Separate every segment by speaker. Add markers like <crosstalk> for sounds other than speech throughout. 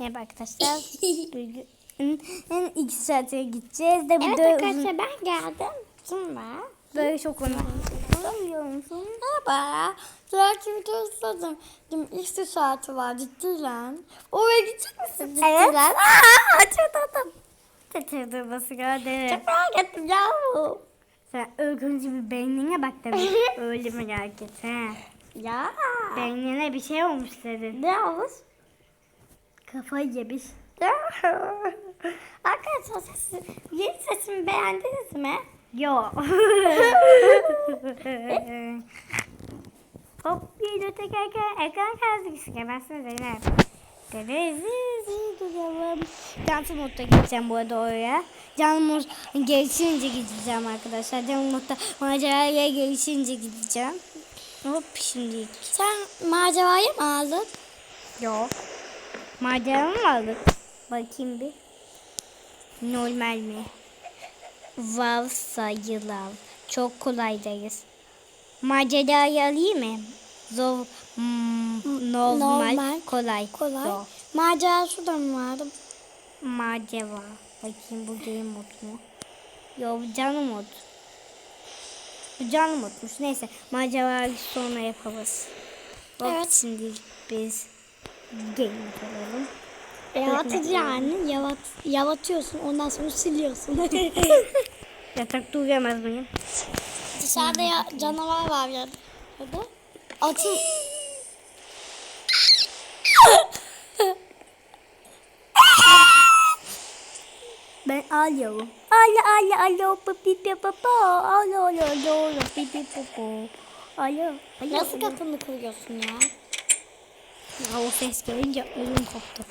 Speaker 1: Merhaba arkadaşlar. <laughs> Bugün en iki saate gideceğiz de
Speaker 2: Evet
Speaker 1: burada uzun,
Speaker 2: arkadaşlar ben geldim. Kim var?
Speaker 1: böyle çok Anlamıyor musun?
Speaker 2: Merhaba. Belki video ısladım. Değil İlk saati var ciddi lan. Oraya gidecek misin ciddi
Speaker 1: Evet.
Speaker 2: lan? Aa, açıldım.
Speaker 1: Kaçırdırması geldi.
Speaker 2: Çok merak ettim ya.
Speaker 1: Sen örgüncü bir beynine bak da bir öyle merak et he.
Speaker 2: Ya.
Speaker 1: Beynine bir şey olmuş senin.
Speaker 2: Ne olmuş?
Speaker 1: Kafayı yemiş. <laughs>
Speaker 2: Arkadaşlar sesi, yeni sesimi beğendiniz mi?
Speaker 1: Yo. <laughs> <laughs> Hop video tekerken ekran kazdık istemezsin Zeynep. Duyalım. Canlı modda gideceğim bu arada oraya. Canlı mod gelişince gideceğim arkadaşlar. Canlı modda maceraya gelişince gideceğim. Hop şimdi.
Speaker 2: Sen macerayı mı aldın?
Speaker 1: Yok. Macera mı aldık? Bakayım bir. Normal mi? Varsayılan. Çok kolaydayız. Macerayı alayım mı? Zor, hmm, normal,
Speaker 2: normal,
Speaker 1: kolay.
Speaker 2: Kolay.
Speaker 1: Zor.
Speaker 2: Macera şurada mı vardı?
Speaker 1: Macera. Bakayım bu game mod mu? Yok bu canlı mod. Bu canlı modmuş. Neyse macerayı sonra yaparız. Hop,
Speaker 2: Evet.
Speaker 1: Şimdi biz Gelin alalım.
Speaker 2: E atı yani yavat, yavatıyorsun ondan sonra siliyorsun. <laughs> <laughs>
Speaker 1: Yatakta uyuyamaz mıyım?
Speaker 2: Dışarıda ya, canavar var ya. Ya da atı...
Speaker 1: Ben al yavrum. Al al al pipi papa. Al al al al pipi popo. Alo.
Speaker 2: Nasıl kapını kırıyorsun ya?
Speaker 1: Ya o ses gelince ödüm koptu.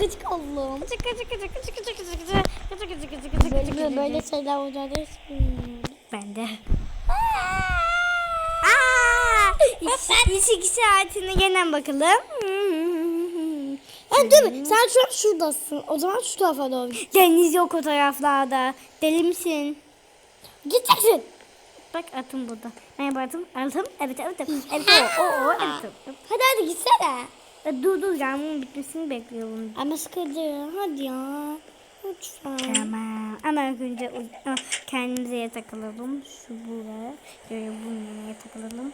Speaker 2: Gıcık oldum. Böyle, böyle şeyler olacağını hiç bilmiyorum.
Speaker 1: Ben de. İşik saatine gelen bakalım.
Speaker 2: Ha, değil mi? Sen şu an şuradasın. O zaman şu tarafa doğru.
Speaker 1: Deniz yok o taraflarda. Deli misin?
Speaker 2: Gideceksin.
Speaker 1: Bak atım burada. Merhaba atım. Atım. Evet evet. Evet o o o atım.
Speaker 2: Hadi hadi gitsene.
Speaker 1: E, Dur dur yağmurun bitmesini bekliyorum.
Speaker 2: Ama sıkıcı. Hadi ya. Lütfen.
Speaker 1: Tamam. Ama önce kendimize alalım. Şu buraya. Böyle bunun yatak alalım.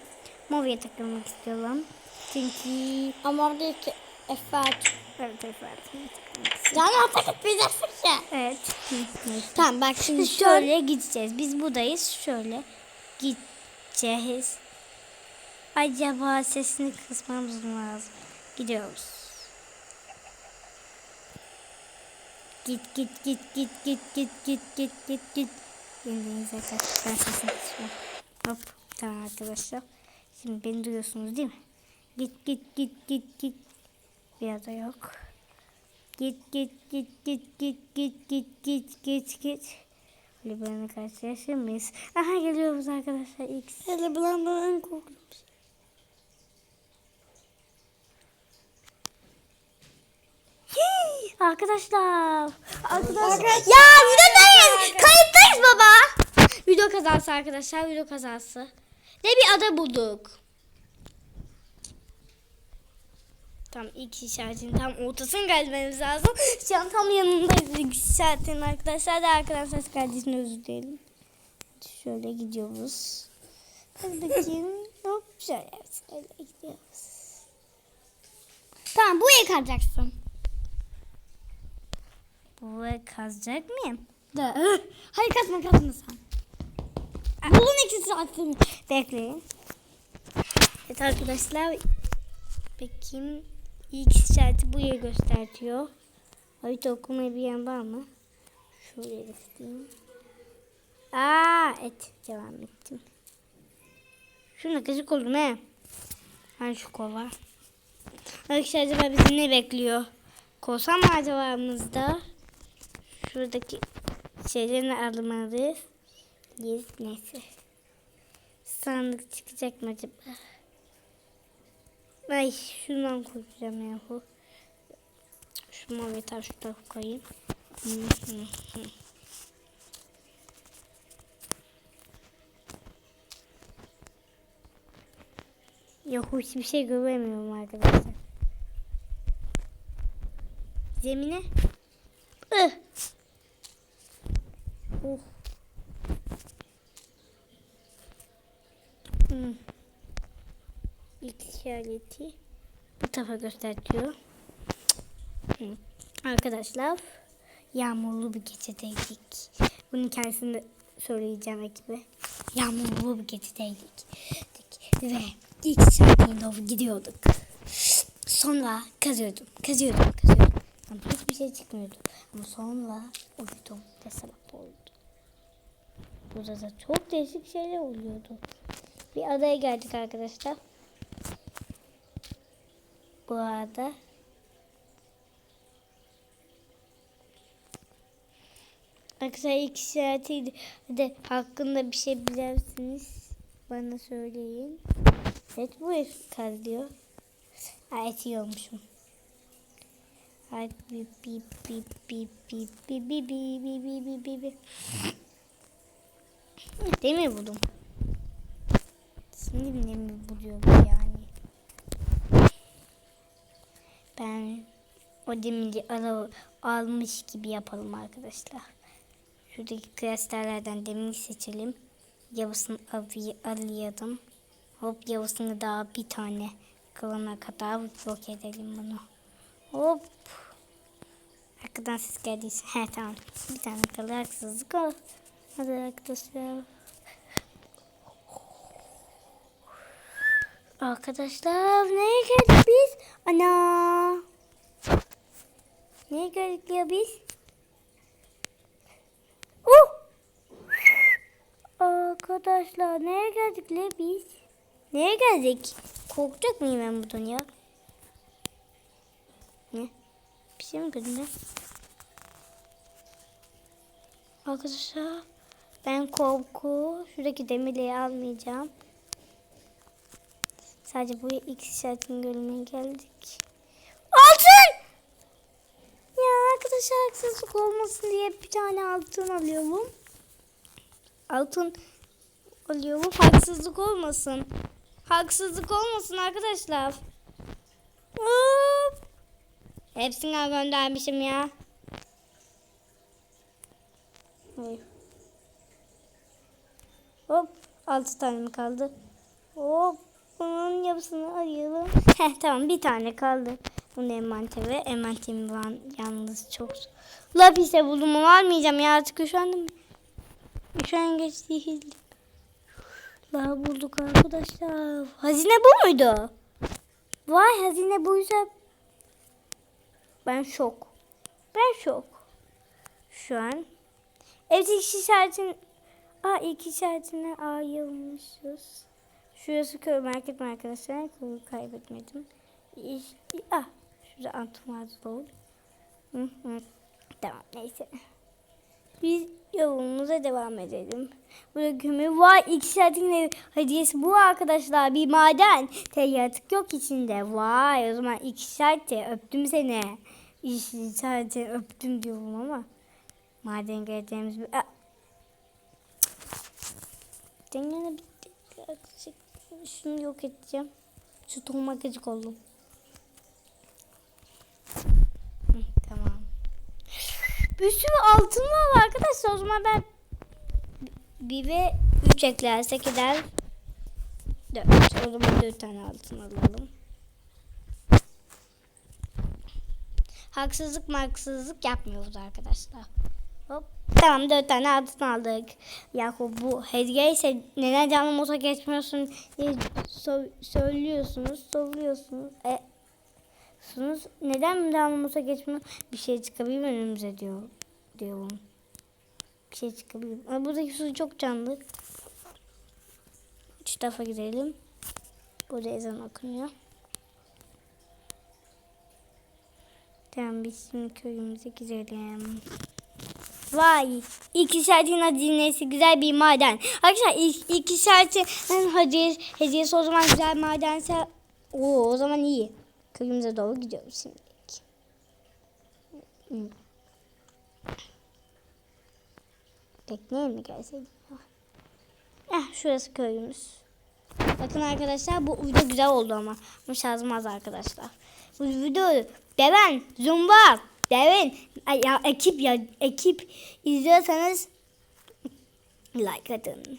Speaker 1: Maviye takılmak istiyorum. Çünkü
Speaker 2: Ama oradaki Efat.
Speaker 1: evet evet.
Speaker 2: Canım hata gitmeyeceksin ki.
Speaker 1: Evet.
Speaker 2: Tamam bak şimdi şöyle.
Speaker 1: Şöyle gideceğiz. Biz buradayız. Şöyle gideceğiz. Acaba sesini kısmamız mı lazım? Gidiyoruz. Git git git git git git git git git git. Kaç. Ben sesini kısmam. Hop. Tamam arkadaşlar. Şimdi beni duyuyorsunuz değil mi? Git git git git git. Bir da yok. Git git git git git git git git git git. Böyle karşılaşır mıyız? Aha geliyoruz arkadaşlar X.
Speaker 2: Hele bulandan en korktum.
Speaker 1: Hii, arkadaşlar. Arkadaşlar.
Speaker 2: Ya videodayız. Kayıttayız baba.
Speaker 1: Video kazası arkadaşlar video kazası. Ne bir ada bulduk. Tam ilk işaretin tam ortasını gelmemiz lazım. Şu an tam yanındayız ilk işaretin arkadaşlar. Da arkadan ses özür dilerim. Şöyle gidiyoruz. Bakayım. <laughs> Hop şöyle, şöyle gidiyoruz.
Speaker 2: Tamam buraya kalacaksın.
Speaker 1: Buraya kazacak mıyım?
Speaker 2: Da. Hayır kasma kasma sen. Bulun iki saatini.
Speaker 1: Bekleyin. Evet arkadaşlar. Bakayım. İlk işareti buraya gösteriyor. Harita okumayı bir yan var mı? Şöyle isteyeyim. Aa, evet devam ettim. Şuna gıcık oldum he. Hani şu kova. Arkadaşlar acaba bizi ne bekliyor? Korsan mı acabamızda? Şuradaki şeylerini almalıyız. Yes, neyse. Sandık çıkacak mı acaba? Ay şundan koyacağım yahu. Şu mavi taş şu tarafa koyayım. <laughs> Yok hiçbir şey göremiyorum arkadaşlar. Zemine. Ih. Oh. Hmm. İlk işareti bu tarafa gösteriyor. Arkadaşlar yağmurlu bir gecedeydik. Bunun hikayesini söyleyeceğim ekibe. Yağmurlu bir gecedeydik. Ve ilk saatine doğru gidiyorduk. Sonra kazıyordum, kazıyordum, kazıyordum. Ama hiçbir şey çıkmıyordu. Ama sonra uyudum ve sabah oldu. Burada da çok değişik şeyler oluyordu. Bir adaya geldik arkadaşlar. Bu arada Arkadaşlar ilk işaretiydi. Hadi hakkında bir şey bilersiniz. Bana söyleyin. Evet bu kar diyor. Ha et yiyormuşum. Hadi bip buldum. Şimdi mi demir buluyorum yani? Ben o demiri al almış gibi yapalım arkadaşlar. Şuradaki kristallerden demir seçelim. Yavuz'un avıyı alayalım. Hop Yavuz'unu daha bir tane kılana kadar yok edelim bunu. Hop. Arkadan ses geldiyse. He tamam. Bir tane kalır haksızlık ol. Hadi arkadaşlar. Arkadaşlar neye geldik biz? Ana. Neye geldik ya biz? Oh! Arkadaşlar neye geldik le biz? Neye geldik? Korkacak mıyım ben buradan ya? Ne? Bir şey mi gördün Arkadaşlar ben korku şuradaki demirleri almayacağım. Sadece buraya ilk işaretini görmeye geldik. Altın! Ya arkadaşlar haksızlık olmasın diye bir tane altın alıyorum. Altın alıyorum. Haksızlık olmasın. Haksızlık olmasın arkadaşlar. Hop. Hepsini göndermişim ya. Hop. Altı tane mi kaldı? Hop. Bunun yapısını ayıralım. Heh tamam bir tane kaldı. Bunu envantere. Envanterim var yalnız çok. Lapis'e buldum onu almayacağım ya artık üşendim. Üşengeç değil. La bulduk arkadaşlar. Hazine bu muydu? Vay hazine buysa. Ben şok. Ben şok. Şu an. Evet ilk işaretin. Aa ilk işaretine ayrılmışız. Şurası köy market mi arkadaşlar? Köyü kaybetmedim. İş, ah şurada. Hı hı. Tamam neyse. Biz yolumuza devam edelim. Burada kömür var. İki saatin hediyesi bu arkadaşlar. Bir maden. Te yaratık yok içinde. Vay o zaman iki saate öptüm seni. İki saate öptüm diyorum ama. Maden geleceğimiz bir... Ah. Dengene bitti. Birazcık Şunu yok edeceğim. Şu tohuma gıcık oldum. Tamam. Bir sürü altın var arkadaşlar. O zaman ben bir ve üç eklersek eder. Dört. O zaman dört tane altın alalım. Haksızlık haksızlık yapmıyoruz arkadaşlar. Hop. Tamam dört tane altın aldık. Yakup bu hediye ise neden canlı motor geçmiyorsun diye so- söylüyorsunuz, soruyorsunuz. E, sunuz neden canlı motor geçmiyor? Bir şey çıkabilir önümüze diyor diyorum. Bir şey çıkabilir. Ama buradaki su çok canlı. Şu tarafa gidelim. Burada ezan okunuyor. Tamam biz şimdi köyümüze gidelim. Vay. İlk işaretin hazinesi güzel bir maden. Arkadaşlar ilk, ilk işaretin hediyesi, hediyesi o zaman güzel madense Oo, o zaman iyi. Köyümüze doğru gidiyoruz şimdi. Hmm. Tekneye mi gelseydik? Ah, şurası köyümüz. Bakın arkadaşlar bu video güzel oldu ama. Ama şarjım az arkadaşlar. Bu video Deven, Zumba, Devin, ya ekip ya ekip izliyorsanız like atın.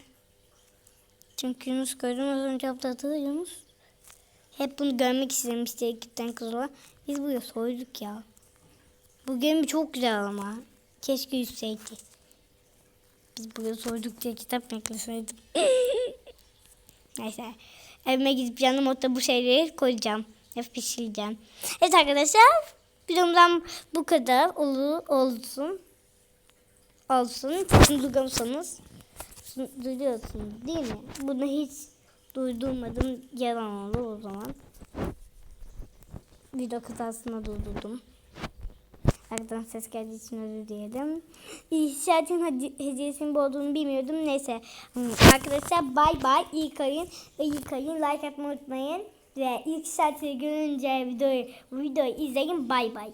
Speaker 1: Çünkü Yunus gördüm az önce atladı Yunus. Hep bunu görmek istemişti ekipten kız olan. Biz buraya soyduk ya. Bu gemi çok güzel ama. Keşke yüzseydi. Biz buraya soyduk diye kitap bekleseydim. <laughs> Neyse. Evime gidip yanım otta bu şeyleri koyacağım. Hep pişireceğim. Evet arkadaşlar. Videomdan bu kadar olur, olsun. Olsun. Duyuyorsanız. Duyuyorsunuz değil mi? Bunu hiç duydurmadım. Yalan olur o zaman. Video kazasına durdurdum. Arkadan ses geldiği için özür dilerim. İşaretin hedi- hediyesinin bu olduğunu bilmiyordum. Neyse. Arkadaşlar bay bay. İyi kayın iyi kayın. Like atmayı unutmayın. Ve işareti görünce videoyu, videoyu izleyin. Bay bay.